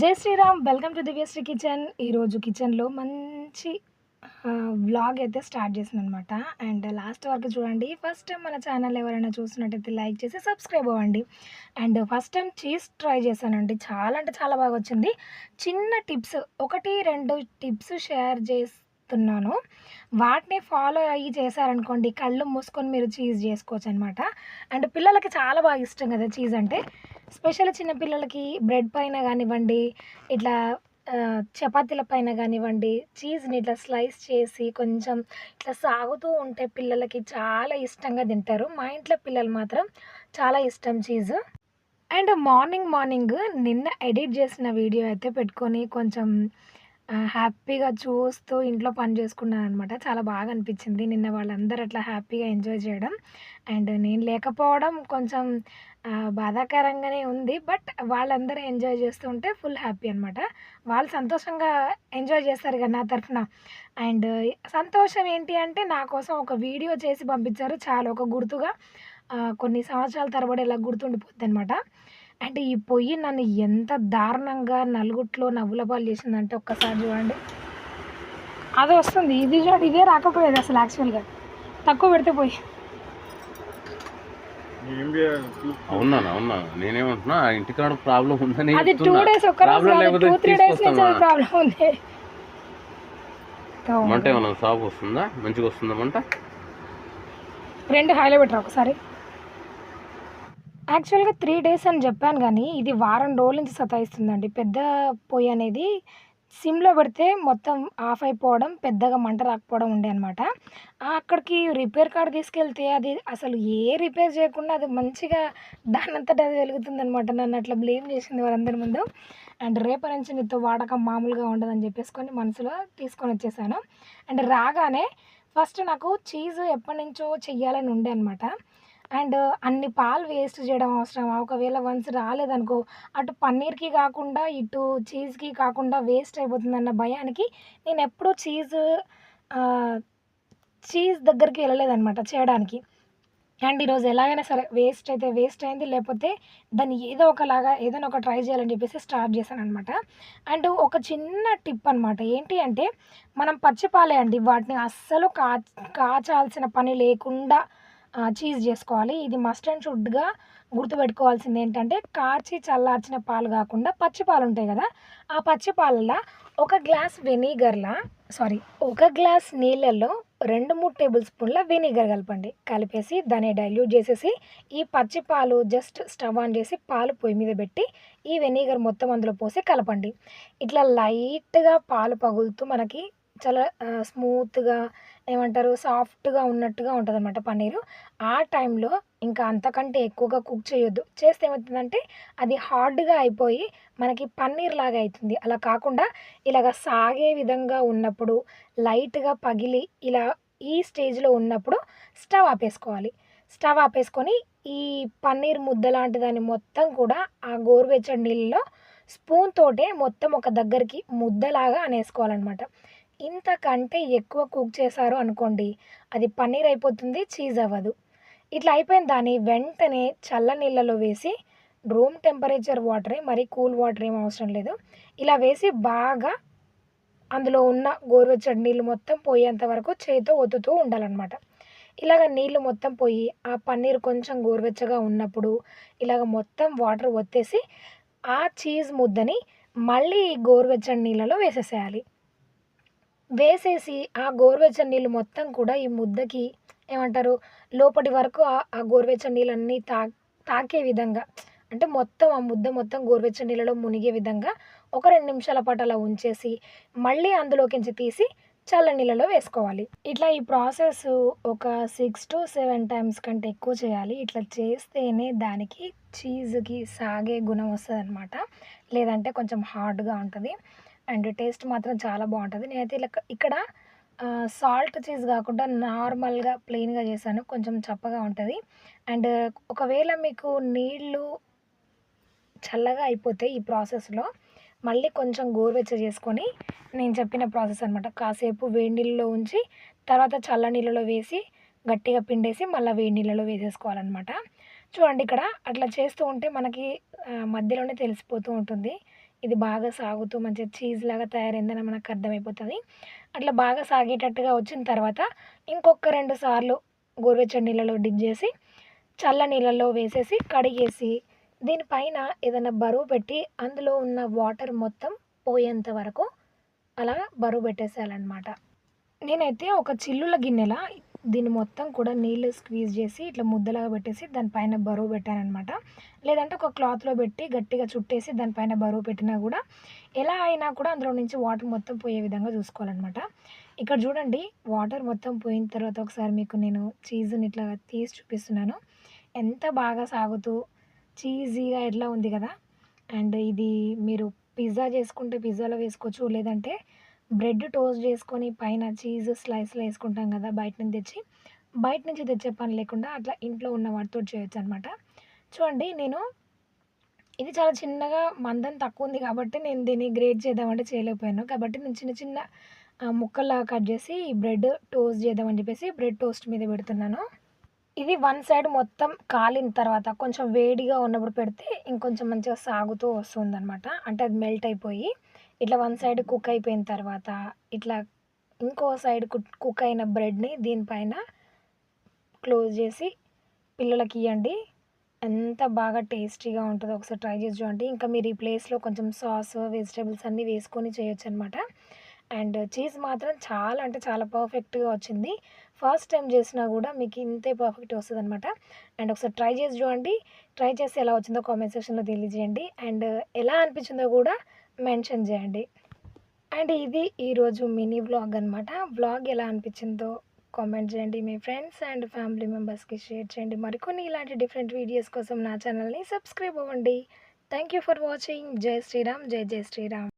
జై Sriram welcome to Divyasri kitchen. ఈరోజు కిచెన్లో మంచి వ్లాగ్ అయితే స్టార్ట్ చేసిన అనమాట అండ్ లాస్ట్ వరకు చూడండి. ఫస్ట్ టైం మన ఛానల్ ఎవరైనా చూసినట్టయితే లైక్ చేసి సబ్స్క్రైబ్ అవ్వండి. And first time cheese try చేశానండి. చాలా అంటే చాలా బాగా వచ్చింది. చిన్న టిప్స్ ఒకటి రెండు టిప్స్ షేర్ చేస్తున్నాను. వాటిని ఫాలో అయ్యి చేశారనుకోండి కళ్ళు మూసుకొని మీరు చీజ్ చేసుకోవచ్చు అనమాట అండ్ పిల్లలకి చాలా బాగా ఇష్టం కదా చీజ్ అంటే. స్పెషల్ చిన్న పిల్లలకి బ్రెడ్ పైన కానివ్వండి ఇట్లా చపాతీల పైన కానివ్వండి చీజ్ని ఇట్లా స్లైస్ చేసి కొంచెం ఇట్లా సాగుతూ ఉంటే పిల్లలకి చాలా ఇష్టంగా తింటారు. మా ఇంట్లో పిల్లలు మాత్రం చాలా ఇష్టం చీజ్ అండ్ మార్నింగ్ మార్నింగ్ నిన్న ఎడిట్ చేసిన వీడియో అయితే పెట్టుకొని కొంచెం హ్యాపీగా చూస్తూ ఇంట్లో పని చేసుకున్నాను అనమాట చాలా బాగా అనిపించింది నిన్న వాళ్ళందరూ అట్లా హ్యాపీగా ఎంజాయ్ చేయడం. అండ్ నేను లేకపోవడం కొంచెం బాధాకరంగానే ఉంది. బట్ వాళ్ళందరూ ఎంజాయ్ చేస్తుంటే ఫుల్ హ్యాపీ అనమాట వాళ్ళు సంతోషంగా ఎంజాయ్ చేస్తారు కదా నా తరఫున. అండ్ సంతోషం ఏంటి అంటే నా కోసం ఒక వీడియో చేసి పంపించారు. చాలా ఒక గుర్తుగా కొన్ని సంవత్సరాల తరబడి ఇలా గుర్తుండిపోద్ది అనమాట అంటే ఈ పొయ్యి నన్ను ఎంత దారుణంగా నలుగుట్లో నవ్వుల పాలు చేసిందంటే ఒక్కసారి చూడండి. అదే వస్తుంది. ఇది చూడండి. ఇదే రాకపోయేది అసలు యాక్చువల్గా తక్కువ పెడితే పోయి. అవునా అవునా నేనేమంటున్నా ఆ ఇంటికాడ ప్రాబ్లం ఉందని అది టూ. డేస్ ఒక్క రోజు టూ త్రీ డేస్ నుంచి? ప్రాబ్లం ఉంది. మంట ఏమన్నా సాగు వస్తుందా? మంచిగా వస్తుందా మంట? రెండు హైలో పెట్టరు ఒకసారి? యాక్చువల్గా త్రీ డేస్ అని చెప్పాను కానీ ఇది వారం రోజుల నుంచి సతాయిస్తుందండి. పెద్ద పొయ్యి అనేది సిమ్లో పెడితే మొత్తం ఆఫ్ అయిపోవడం పెద్దగా మంట రాకపోవడం ఉండే అనమాట అక్కడికి రిపేర్ కార్డ్ తీసుకెళ్తే అది అసలు ఏ రిపేర్ చేయకుండా అది మంచిగా దానంతటా అది వెలుగుతుంది అనమాట నన్ను అట్లా బ్లేమ్ చేసింది వారందరి ముందు. అండ్ రేపటి నుంచి నీతో వాడకం మామూలుగా ఉండదని చెప్పేసుకొని మనసులో తీసుకొని వచ్చేసాను. అండ్ రాగానే ఫస్ట్ నాకు చీజ్ ఎప్పటి నుంచో చెయ్యాలని ఉండే అనమాట అండ్ అన్ని పాలు వేస్ట్ చేయడం అవసరమా ఒకవేళ వన్స్ రాలేదనుకో అటు పన్నీర్కి కాకుండా ఇటు చీజ్కి కాకుండా వేస్ట్ అయిపోతుందన్న భయానికి నేను ఎప్పుడూ చీజ్ చీజ్ దగ్గరికి వెళ్ళలేదన్నమాట చేయడానికి. అండ్ ఈరోజు ఎలాగైనా సరే వేస్ట్ అయితే వేస్ట్ అయింది లేకపోతే దాన్ని ఏదో ఒకలాగా ఏదైనా ఒక ట్రై చేయాలని చెప్పేసి స్టార్ట్ చేశాను అనమాట అండ్ ఒక చిన్న టిప్ అనమాట ఏంటి అంటే మనం పచ్చిపాలే అండి వాటిని అస్సలు కా కాచాల్సిన పని లేకుండా చీజ్ చేసుకోవాలి. ఇది మస్ట్ అండ్ షుడ్గా గుర్తుపెట్టుకోవాల్సింది ఏంటంటే కాచి చల్లార్చిన పాలు కాకుండా పచ్చి పాలు ఉంటాయి కదా ఆ పచ్చి పాలల్లో ఒక గ్లాస్ వెనిగర్లా సారీ ఒక గ్లాస్ నీళ్ళల్లో రెండు మూడు టేబుల్ స్పూన్ల వెనిగర్ కలపండి. కలిపేసి దాన్ని డైల్యూట్ చేసేసి ఈ పచ్చి పాలు జస్ట్ స్టవ్ ఆన్ చేసి పాలు పొయ్యి మీద పెట్టి ఈ వెనిగర్ మొత్తం అందులో పోసి కలపండి. ఇట్లా లైట్గా పాలు పగులుతూ మనకి చాలా స్మూత్గా ఏమంటారు సాఫ్ట్గా ఉన్నట్టుగా ఉంటుంది అనమాట పన్నీరు. ఆ టైంలో ఇంకా అంతకంటే ఎక్కువగా కుక్ చేయొద్దు. చేస్తే ఏమవుతుందంటే అది హార్డ్గా అయిపోయి మనకి పన్నీర్ లాగా అవుతుంది అలా కాకుండా ఇలాగ సాగే విధంగా ఉన్నప్పుడు లైట్గా పగిలి ఇలా ఈ స్టేజ్లో ఉన్నప్పుడు స్టవ్ ఆపేసుకోవాలి. స్టవ్ ఆపేసుకొని ఈ పన్నీర్ ముద్ద లాంటి దాన్ని మొత్తం కూడా ఆ గోరువెచ్చడి నీళ్ళలో స్పూన్ తోటే మొత్తం ఒక దగ్గరికి ముద్దలాగా అనేసుకోవాలన్నమాట. ఇంతకంటే ఎక్కువ కుక్ చేశారు అనుకోండి అది పన్నీర్ అయిపోతుంది చీజ్ అవ్వదు. ఇట్లా అయిపోయిన దాన్ని వెంటనే చల్ల నీళ్ళలో వేసి రూమ్ టెంపరేచర్ వాటరే మరి కూల్ వాటర్ ఏం అవసరం లేదు. ఇలా వేసి బాగా అందులో ఉన్న గోరువెచ్చడి నీళ్ళు మొత్తం పోయేంత వరకు చేతితో ఒత్తుతూ ఉండాలన్నమాట. ఇలాగ నీళ్ళు మొత్తం పోయి ఆ పన్నీర్ కొంచెం గోరువెచ్చగా ఉన్నప్పుడు ఇలాగ మొత్తం వాటర్ ఒత్తేసి ఆ చీజ్ ముద్దని మళ్ళీ ఈ గోరువెచ్చని నీళ్ళలో వేసేసేయాలి. వేసేసి ఆ గోరువెచ్చని నీళ్ళు మొత్తం కూడా ఈ ముద్దకి ఏమంటారు లోపటి వరకు ఆ- గోరువెచ్చని నీళ్ళన్నీ తా తాకే విధంగా అంటే మొత్తం ఆ ముద్ద మొత్తం గోరువెచ్చని నీళ్ళలో మునిగే విధంగా ఒక రెండు నిమిషాల పాటు అలా ఉంచేసి మళ్ళీ అందులోకించి తీసి చల్ల నీళ్ళలో వేసుకోవాలి. ఇట్లా ఈ ప్రాసెస్ ఒక సిక్స్ టు సెవెన్ టైమ్స్ కంటే ఎక్కువ చేయాలి. ఇట్లా చేస్తేనే దానికి చీజ్కి సాగే గుణం వస్తుంది అనమాట లేదంటే కొంచెం హార్డ్గా ఉంటుంది. అండ్ టేస్ట్ మాత్రం చాలా బాగుంటుంది. నేనైతే ఇలా ఇక్కడ సాల్ట్ చీజ్ కాకుండా నార్మల్గా ప్లెయిన్గా చేశాను. కొంచెం చప్పగా ఉంటుంది. అండ్ ఒకవేళ మీకు నీళ్ళు చల్లగా అయిపోతే ఈ ప్రాసెస్లో మళ్ళీ కొంచెం గోరువెచ్చ చేసుకొని నేను చెప్పిన ప్రాసెస్ అనమాట కాసేపు వేడి నీళ్ళలో ఉంచి తర్వాత చల్ల నీళ్ళలో వేసి గట్టిగా పిండేసి మళ్ళీ వేడి నీళ్ళలో వేసేసుకోవాలన్నమాట. చూడండి ఇక్కడ అట్లా చేస్తూ ఉంటే మనకి మధ్యలోనే తెలిసిపోతూ ఉంటుంది. ఇది బాగా సాగుతూ మంచిగా చీజ్ లాగా తయారైందని మనకు అర్థమైపోతుంది. అట్లా బాగా సాగేటట్టుగా వచ్చిన తర్వాత ఇంకొక రెండు సార్లు గోరువెచ్చని నీళ్ళలో డిప్ చేసి చల్ల నీళ్ళలో వేసేసి కడిగేసి దీనిపైన ఏదైనా బరువు పెట్టి అందులో ఉన్న వాటర్ మొత్తం పోయేంత వరకు అలా బరువు పెట్టేసేయాలన్నమాట. నేనైతే ఒక చిల్లుల గిన్నెల దీన్ని మొత్తం కూడా నీళ్ళు స్క్వీజ్ చేసి ఇట్లా ముద్దలాగా పెట్టేసి దానిపైన బరువు పెట్టానమాట లేదంటే ఒక క్లాత్లో పెట్టి గట్టిగా చుట్టేసి దానిపైన బరువు పెట్టినా కూడా ఎలా అయినా కూడా అందులో నుంచి వాటర్ మొత్తం పోయే విధంగా చూసుకోవాలన్నమాట. ఇక్కడ చూడండి వాటర్ మొత్తం పోయిన తర్వాత ఒకసారి మీకు నేను చీజ్ని ఇట్లా తీసి చూపిస్తున్నాను. ఎంత బాగా సాగుతూ చీజీగా ఎట్లా ఉంది కదా. అండ్ ఇది మీరు పిజ్జా చేసుకుంటే పిజ్జాలో వేసుకోవచ్చు లేదంటే బ్రెడ్ టోస్ట్ చేసుకొని పైన చీజ్ స్లైస్లో వేసుకుంటాం కదా బయట నుంచి తెచ్చి బయట నుంచి తెచ్చే పని లేకుండా అట్లా ఇంట్లో ఉన్న వాటితో చేయొచ్చు అనమాట చూడండి నేను ఇది చాలా చిన్నగా మందం తక్కువ ఉంది కాబట్టి నేను దీన్ని గ్రేట్ చేద్దామంటే చేయలేకపోయాను. కాబట్టి నేను చిన్న చిన్న ముక్కలా కట్ చేసి బ్రెడ్ టోస్ట్ చేద్దామని చెప్పేసి బ్రెడ్ టోస్ట్ మీద పెడుతున్నాను. ఇది వన్ సైడ్ మొత్తం కాలిన తర్వాత కొంచెం వేడిగా ఉన్నప్పుడు పెడితే ఇంకొంచెం మంచిగా సాగుతూ వస్తుంది అనమాట అంటే అది మెల్ట్ అయిపోయి ఇట్లా వన్ సైడ్ కుక్ అయిపోయిన తర్వాత ఇట్లా ఇంకో సైడ్ కుక్ కుక్ అయిన బ్రెడ్ని దీనిపైన క్లోజ్ చేసి పిల్లలకి ఇవ్వండి ఎంత బాగా టేస్టీగా ఉంటుందో ఒకసారి ట్రై చేసి చూడండి. ఇంకా మీరు ఈ ప్లేస్లో కొంచెం సాస్ వెజిటేబుల్స్ అన్నీ వేసుకొని చేయొచ్చు అనమాట అండ్ చీజ్ మాత్రం చాలా అంటే చాలా పర్ఫెక్ట్గా వచ్చింది. ఫస్ట్ టైం చేసినా కూడా మీకు ఇంతే పర్ఫెక్ట్ వస్తుంది అనమాట అండ్ ఒకసారి ట్రై చేసి చూడండి. ట్రై చేసి ఎలా వచ్చిందో కామెంట్ సెక్షన్లో తెలియజేయండి. అండ్ ఎలా అనిపించిందో కూడా మెన్షన్ చేయండి. అండ్ ఇది ఈరోజు మినీ వ్లాగ్ అనమాట వ్లాగ్ ఎలా అనిపించిందో కామెంట్ చేయండి మీ ఫ్రెండ్స్ అండ్ ఫ్యామిలీ మెంబర్స్కి షేర్ చేయండి. మరికొన్ని ఇలాంటి డిఫరెంట్ వీడియోస్ కోసం నా ఛానల్ని సబ్స్క్రైబ్ అవ్వండి. Thank you for watching. జై శ్రీరామ్. జై జై శ్రీరామ్.